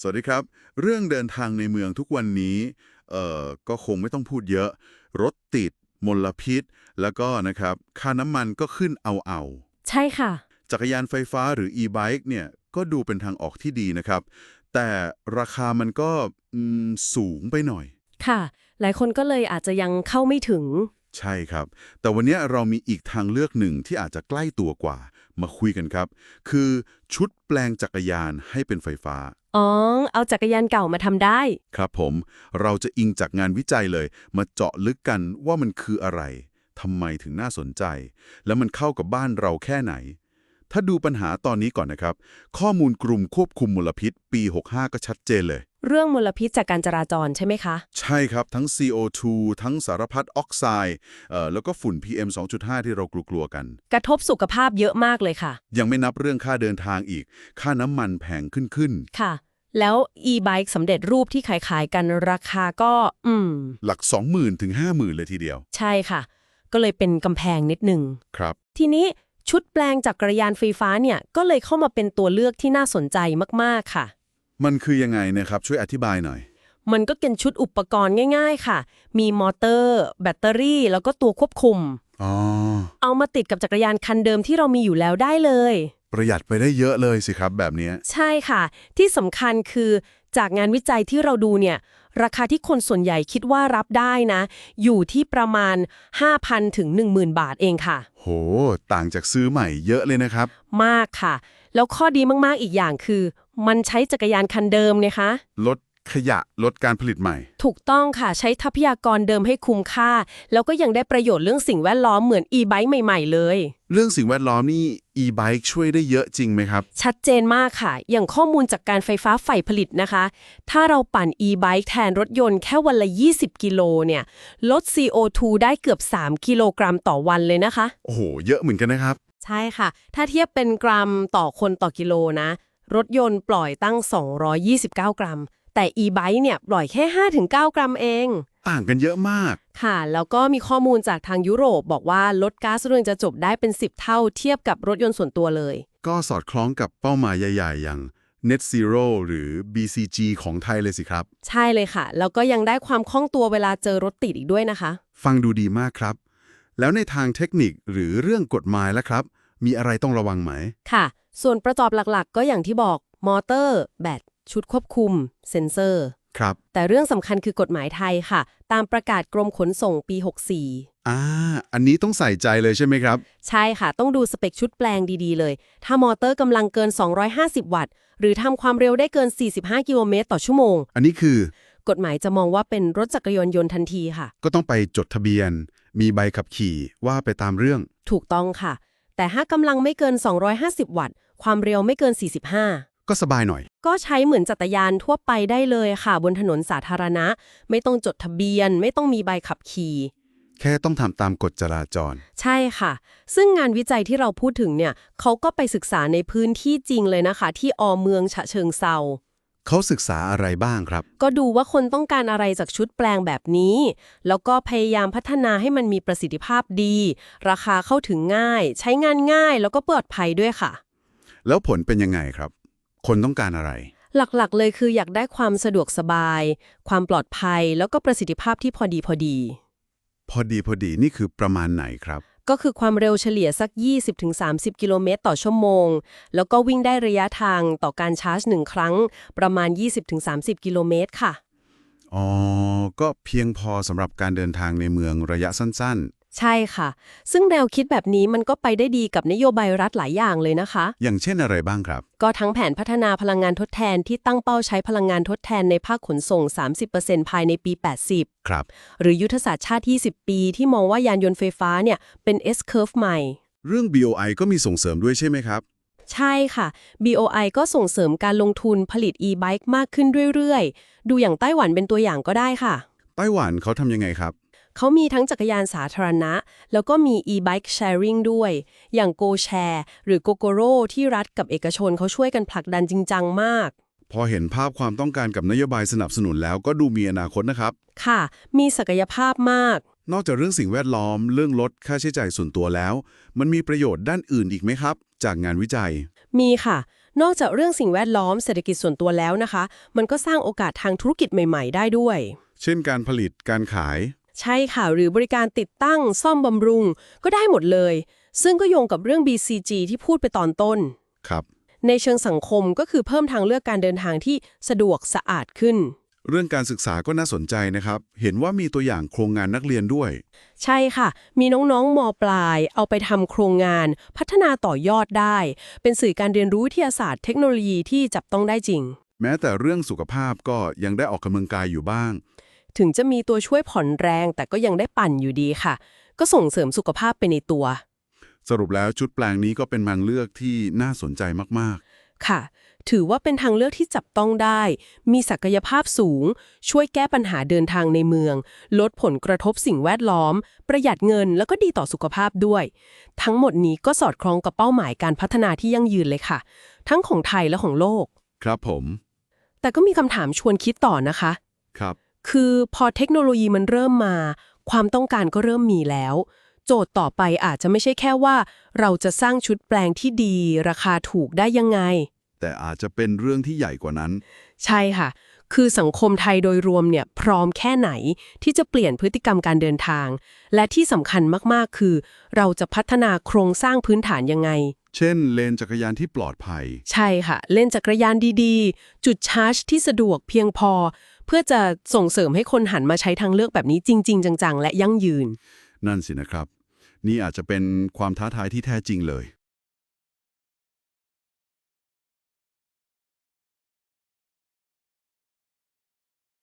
สวัสดีครับ เรื่องเดินทางในเมืองทุกวันนี้เอ่อก็คงไม่ต้องพูดเยอะ รถติด มลพิษ แล้วก็นะครับค่าน้ำมันก็ขึ้นเอาเอาใช่ค่ะ จักรยานไฟฟ้าหรือ e-bike เนี่ยก็ดูเป็นทางออกที่ดีนะครับ แต่ราคามันก็อืมสูงไปหน่อย ค่ะ หลายคนก็เลยอาจจะยังเข้าไม่ถึง ใช่ครับ แต่วันนี้เรามีอีกทางเลือกหนึ่งที่อาจจะใกล้ตัวกว่า มาคุยกันครับ คือชุดแปลงจักรยานให้เป็นไฟฟ้า อ๋อ เอาจักรยานเก่ามาทำได้ ครับผม เราจะอิงจากงานวิจัยเลย มาเจาะลึกกันว่ามันคืออะไรทำไมถึงน่าสนใจ แล้วมันเข้ากับบ้านเราแค่ไหน ถ้าดูปัญหาตอนนี้ก่อนนะครับ ข้อมูลกลุ่มควบคุมมลพิษ ปี 65 ก็ชัดเจนเลย เรื่องมลพิษจากการจราจรใช่ไหมคะ ใช่ครับทั้ง CO2 ทั้งสารพัดออกไซด์เอ่อแล้วก็ฝุ่น PM 2.5 ที่เรากลัวๆกัน กระทบสุขภาพเยอะมากเลยค่ะ ยังไม่นับเรื่องค่าเดินทางอีก ค่าน้ำมันแพงขึ้นขึ้น ค่ะ แล้ว e-bike สำเร็จรูปที่ขายขายๆกันราคาก็ อืม หลัก 20,000ถึง50,000 เลยทีเดียว ใช่ค่ะ ก็เลยเป็นกำแพงนิดหนึ่งครับ ทีนี้ชุดแปลงจักรยานไฟฟ้าเนี่ยก็เลยเข้ามาเป็นตัวเลือกที่น่าสนใจมากๆค่ะ มันคือยังไงนะครับ ช่วยอธิบายหน่อย มันก็เป็นชุดอุปกรณ์ง่าย ๆ ค่ะ มีมอเตอร์ แบตเตอรี่ แล้วก็ตัวควบคุม อ๋อ เอามาติดกับจักรยานคันเดิมที่เรามีอยู่แล้วได้เลย ประหยัดไปได้เยอะเลยสิครับแบบเนี้ยใช่ค่ะ ที่สำคัญคือจากงานวิจัยที่เราดูเนี่ยราคาที่คนส่วนใหญ่คิดว่ารับได้นะ อยู่ที่ประมาณ 5,000 ถึง 10,000 บาทเองค่ะ โห ต่างจากซื้อใหม่เยอะเลยนะครับ มากค่ะ แล้วข้อดีมาก ๆ อีกอย่างคือ มันใช้จักรยานคันเดิมนะคะ ลด ขยะลดการผลิตใหม่ ถูกต้องค่ะใช้ทรัพยากรเดิมให้คุ้มค่า แล้วก็ยังได้ประโยชน์เรื่องสิ่งแวดล้อมเหมือน e-bike ใหม่ ๆ เลย เรื่องสิ่งแวดล้อมนี่ e-bike ช่วยได้เยอะจริงไหมครับ ชัดเจนมากค่ะ อย่างข้อมูลจากการไฟฟ้าฝ่ายผลิตนะคะ ถ้าเราปั่น e-bike แทนรถยนต์แค่วันละ 20 กิโลเนี่ย ลด CO2 ได้เกือบ 3 กิโลกรัมต่อวันเลยนะคะ โอ้โห เยอะเหมือนกันนะครับ ใช่ค่ะ ถ้าเทียบเป็นกรัมต่อคนต่อกิโลนะ รถยนต์ปล่อยตั้ง 229 กรัม แต่ e-bike เนี่ยปล่อยแค่ 5-9 กรัมเอง ต่างกันเยอะมาก ค่ะ แล้วก็มีข้อมูลจากทางยุโรปบอกว่าลดก๊าซเรือนจะจบได้เป็น 10 เท่าเทียบกับรถยนต์ส่วนตัวเลย ก็สอดคล้องกับเป้าหมายใหญ่ๆ อย่าง Net Zero หรือ BCG ของไทยเลยสิครับ ใช่เลยค่ะ แล้วก็ยังได้ความคล่องตัวเวลาเจอรถติดอีกด้วยนะคะ ฟังดูดีมากครับ แล้วในทางเทคนิคหรือเรื่องกฎหมายแล้วครับ มีอะไรต้องระวังไหมค่ะ ส่วนประกอบหลักๆ ก็อย่างที่บอกมอเตอร์ แบต ชุดควบคุม เซ็นเซอร์ ครับ แต่เรื่องสำคัญคือกฎหมายไทยค่ะ ตามประกาศกรมขนส่งปี 64 อ่า อันนี้ต้องใส่ใจเลยใช่ไหมครับ ใช่ค่ะ ต้องดูสเปคชุดแปลงดีๆเลย ถ้ามอเตอร์กำลังเกิน 250 วัตต์ หรือทำความเร็วได้เกิน 45 กิโลเมตรต่อชั่วโมง อันนี้คือกฎหมายจะมองว่าเป็นรถจักรยานยนต์ทันทีค่ะ ก็ต้องไปจดทะเบียน มีใบขับขี่ว่าไปตามเรื่อง ถูกต้องค่ะ แต่ถ้ากำลังไม่เกิน 250 วัตต์ ความเร็วไม่เกิน 45 ก็สบายหน่อย ก็ใช้เหมือนจักรยานทั่วไปได้เลยค่ะ บนถนนสาธารณะ ไม่ต้องจดทะเบียน ไม่ต้องมีใบขับขี่แค่ต้องทำตามกฎจราจร ใช่ค่ะ ซึ่งงานวิจัยที่เราพูดถึงเนี่ยเขาก็ไปศึกษาในพื้นที่จริงเลยนะคะ ที่อเมืองฉะเชิงเซาเขาศึกษาอะไรบ้างครับ ก็ดูว่าคนต้องการอะไรจากชุดแปลงแบบนี้ แล้วก็พยายามพัฒนาให้มันมีประสิทธิภาพดี ราคาเข้าถึงง่าย ใช้งานง่ายแล้วก็ปลอดภัยด้วยค่ะ แล้วผลเป็นยังไงครับ คนต้องการอะไร หลักๆ เลยคืออยากได้ความสะดวกสบาย ความปลอดภัย แล้วก็ประสิทธิภาพที่พอดีพอดี พอดีพอดีนี่คือประมาณไหนครับ ก็คือความเร็วเฉลี่ยสัก 20-30 กิโลเมตรต่อชั่วโมง แล้วก็วิ่งได้ระยะทางต่อการชาร์จหนึ่งครั้ง ประมาณ 20-30 กิโลเมตรค่ะ อ๋อ ก็เพียงพอสำหรับการเดินทางในเมืองระยะสั้น ใช่ค่ะ ซึ่งแนวคิดแบบนี้มันก็ไปได้ดีกับนโยบายรัฐหลายอย่างเลยนะคะๆอย่างเช่นอะไรบ้างครับ ก็ทั้งแผนพัฒนาพลังงานทดแทนที่ตั้งเป้าใช้พลังงานทดแทนในภาคขนส่ง 30%ภายในปี 80 ครับ หรือยุทธศาสตร์ชาติ 20 ปีที่มองว่ายานยนต์ไฟฟ้าเนี่ยเป็น S-curve ใหม่ เรื่อง BOI ก็มีส่งเสริมด้วยใช่ไหมครับ ใช่ค่ะ BOI ก็ส่งเสริมการลงทุนผลิต e-bike มากขึ้นเรื่อยๆ ดูอย่างไต้หวันเป็นตัวอย่างก็ได้ค่ะ ไต้หวันเขาทำยังไงครับ เขามีทั้งจักรยานสาธารณะ แล้วก็มี e-bike sharing ด้วย อย่าง GoShare หรือ GoGoRo ที่รัฐกับเอกชนเขาช่วยกันผลักดันจริงจังมาก พอเห็นภาพความต้องการกับนโยบายสนับสนุนแล้วก็ดูมีอนาคตนะครับ ค่ะ มีศักยภาพมาก นอกจากเรื่องสิ่งแวดล้อม เรื่องลดค่าใช้จ่ายส่วนตัวแล้ว มันมีประโยชน์ด้านอื่นอีกไหมครับ จากงานวิจัย มีค่ะ นอกจากเรื่องสิ่งแวดล้อมเศรษฐกิจส่วนตัวแล้วนะคะ มันก็สร้างโอกาสทางธุรกิจใหม่ ๆ ได้ด้วย เช่นการผลิตการขาย ใช่ค่ะ หรือบริการติดตั้งซ่อมบำรุงก็ได้หมดเลย ซึ่งก็โยงกับเรื่อง BCG ที่พูดไปตอนต้น ครับ ในเชิงสังคมก็คือเพิ่มทางเลือกการเดินทางที่สะดวกสะอาดขึ้น เรื่องการศึกษาก็น่าสนใจนะครับ เห็นว่ามีตัวอย่างโครงงานนักเรียนด้วย ใช่ค่ะ มีน้องๆมปลาย เอาไปทำโครงงาน พัฒนาต่อยอดได้ เป็นสื่อการเรียนรู้วิทยาศาสตร์เทคโนโลยีที่จับต้องได้จริง แม้แต่เรื่องสุขภาพก็ยังได้ออกกำลังกายอยู่บ้าง ถึงจะมีตัวช่วยผ่อนแรงแต่ก็ยังได้ปั่นอยู่ดีค่ะ ก็ส่งเสริมสุขภาพไปในตัว สรุปแล้วชุดแปลงนี้ก็เป็นทางเลือกที่น่าสนใจมากค่ะ ถือว่าเป็นทางเลือกที่จับต้องได้ มีศักยภาพสูง ช่วยแก้ปัญหาเดินทางในเมือง ลดผลกระทบสิ่งแวดล้อม ประหยัดเงินแล้วก็ดีต่อสุขภาพด้วย ทั้งหมดนี้ก็สอดคล้องกับเป้าหมายการพัฒนาที่ยั่งยืนเลยค่ะ ทั้งของไทยและของโลกๆครับผม แต่ก็มีคำถามชวนคิดต่อนะคะ ครับ คือพอเทคโนโลยีมันเริ่มมา ความต้องการก็เริ่มมีแล้ว โจทย์ต่อไปอาจจะไม่ใช่แค่ว่า เราจะสร้างชุดแปลงที่ดี ราคาถูกได้ยังไง แต่อาจจะเป็นเรื่องที่ใหญ่กว่านั้น ใช่ค่ะ คือสังคมไทยโดยรวมเนี่ยพร้อมแค่ไหนที่จะเปลี่ยนพฤติกรรมการเดินทาง และที่สำคัญมากๆ คือ เราจะพัฒนาโครงสร้างพื้นฐานยังไง เช่น เลนจักรยานที่ปลอดภัย ใช่ค่ะ เล่นจักรยานดีๆ จุดชาร์จที่สะดวกเพียงพอ เพื่อจะส่งเสริมให้คนหันมาใช้ทางเลือกแบบนี้จริง ๆ จัง ๆ และยั่งยืน นั่นสินะครับ นี่อาจจะเป็นความท้าทายที่แท้จริงเลย